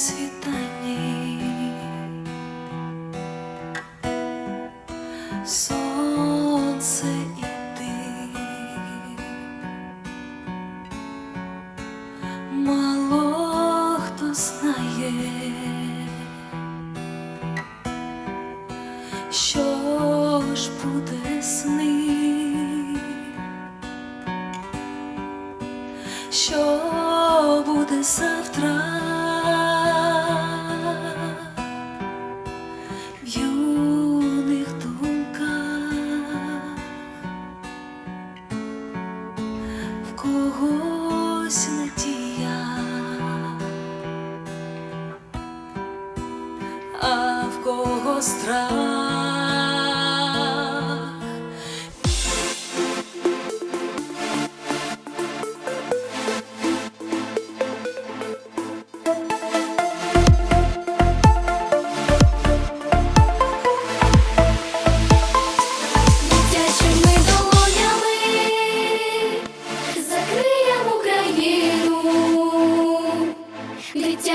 світанні. Сонце і ти мало хто знає, що ж буде з ним, що буде завтра. А в кого страх.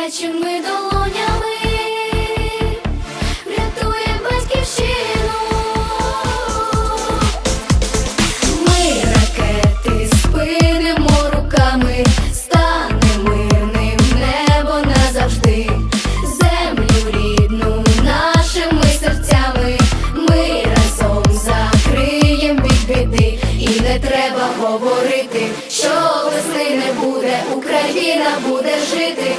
Дитячими долонями врятуємо батьківщину. Ми ракети спинимо руками, стане мирним небо назавжди, землю рідну нашими серцями. Ми разом закриєм від біди, і не треба говорити, що весни не буде, Україна буде жити,